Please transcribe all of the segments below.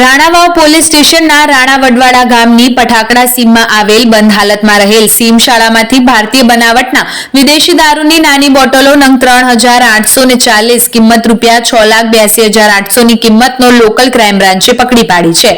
Ranavav police સ્ટેશનના રાણા વડવાડા ગામની પઠાકડા સીમમાં આવેલ બંધ હાલતમાં રહેલ સીમ શાળામાંથી ભારતીય બનાવટના વિદેશી દારૂની નાની બોટલો નંગ ત્રણ હજાર આઠસો ને ચાલીસ કિંમત રૂપિયા છ લાખ બ્યાસી હજાર આઠસોની કિંમતનો લોકલ ક્રાઇમ બ્રાન્ચે પકડી પાડી છે.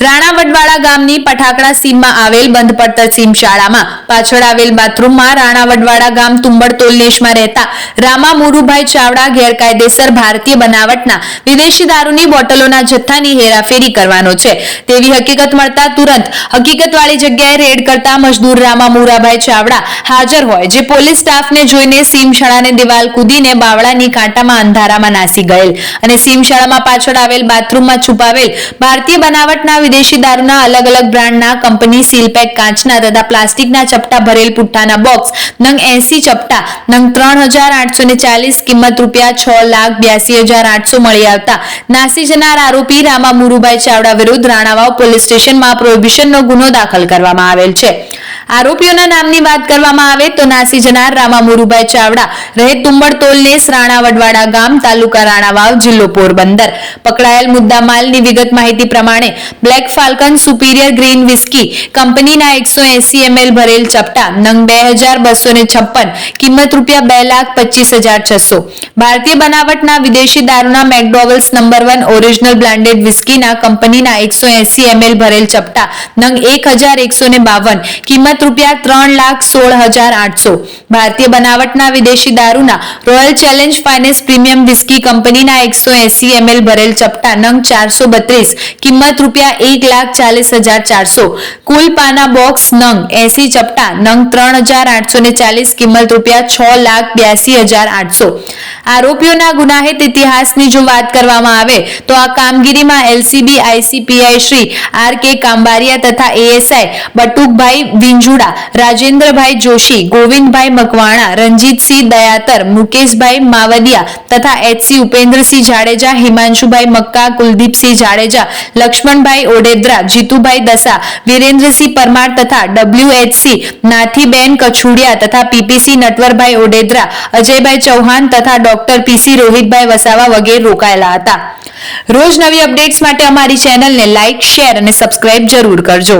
રાણા વડવાડા ગામની પઠાકડા સીમમાં આવેલ બંધ પડતર સીમ શાળામાં પાછળ આવેલ બાથરૂમમાં રાણા વડવાડા ગામ તુંબડ તોલનેશમાં રહેતા રામા મુરુભાઈ ચાવડા ગેરકાયદેસર ભારતીય બનાવટના વિદેશી દારૂની બોટલોના જથ્થાની હેરાફેરી કરવાનો છે. તેવી હકીકત મળતા તુરંત હકીકતવાળી જગ્યાએ રેડ કરતા મજદૂર રામા મુરાભાઈ ચાવડા હાજર હોય, જે પોલીસ સ્ટાફને જોઈને સીમશાળાને દિવાલ કૂદીને બાવળાની કાંટામાં અંધારામાં નાસી ગયેલ અને સીમશાળામાં પાછળ આવેલ બાથરૂમમાં છુપાવેલ ભારતીય બનાવટના વિદેશી દારૂના અલગ અલગ બ્રાન્ડના કંપની સીલપેક કાચના તથા પ્લાસ્ટિકના ચપટા ભરેલ પુઠ્ઠાના બોક્સ, નંગ એસી ચપટા, નંગ ત્રણ હજાર આઠસો ને ચાલીસ કિંમત રૂપિયા છ લાખ બ્યાસી હજાર આઠસો મળી આવતા. નાસી જનાર આરોપી રામા મુરુભાઈ ચાવડા વિરુદ્ધ રાણાવાવ પોલીસ સ્ટેશનમાં પ્રોહિબિશનનો ગુનો દાખલ કરવામાં આવેલ છે. આરોપીઓના નામની વાત કરવામાં આવે તો નાસી જનાર રામા મુરુભાઈ ચાવડા રહે તુંબડ તોલનેસ રાણા વડવાડા ગામ, તાલુકા રાણાવાવ, જિલ્લો પોરબંદર. પકડાયેલ મુદ્દા માલની વિગત માહિતી પ્રમાણે black falcon superior green whisky કંપનીના એકસો એસી એમએલ ભરેલ ચપટા, નંગ બે હજાર બસો ને છપ્પન, કિંમત રૂપિયા બે લાખ પચીસ હજાર છસો. ભારતીય બનાવટના વિદેશી દારૂના McDowell's number one original blended વિસ્કીના કંપનીના એકસો એસી એમએલ ભરેલ ચપટા, નંગ એક હજાર એકસો ને બાવન, કિંમત રૂપિયા ત્રણ લાખ સોળ હજાર આઠસો. ભારતીય બનાવટના વિદેશી દારૂના royal challenge finance premium whisky કંપનીના એકસો એસી એમએલ ભરેલ ચપટા, નંગ ચારસો બત્રીસ, કિંમત રૂપિયા એક લાખ ચાલીસ હજાર ચારસો. કુલ પાના બોક્સ, નંગ એસી ચપટા, નંગ ત્રણ હજાર આઠસો ને ચાલીસ, કિંમત રૂપિયા છ લાખ બ્યાસી હજાર આઠસો. આરોપીઓના ગુનાહિત ઇતિહાસની જો વાત કરવામાં આવે, તો આ કામગીરીમાં LCB ICPI Shri R K Kambariya તથા એએસઆઈ બટુકભાઈ વિંજુડા, રાજેન્દ્રભાઈ જોશી, ગોવિંદભાઈ મકવાણા, રંજીતસિંહ દયાતર, મુકેશભાઈ માવદિયા તથા એચસી ઉપેન્દ્રસિંહ જાડેજા, હિમાંશુભાઈ મક્કા, કુલદીપસિંહ જાડેજા, લક્ષ્મણભાઈ ઓડેદરા, જીતુભાઈ દસા, વિરેન્દ્રસિંહ પરમાર તથા ડબ્લ્યુએચસી, નાથીબેન કછુડિયા તથા પીપીસી નટવરભાઈ ઓડેદરા, અજયભાઈ ચૌહાણ તથા ડોક્ટર પીસી રોહિતભાઈ વસાવા વગેરે રોકાયેલા હતા. રોજ નવી અપડેટ્સ માટે અમારી ચેનલને લાઇક શેર અને સબસ્ક્રાઇબ જરૂર કરજો.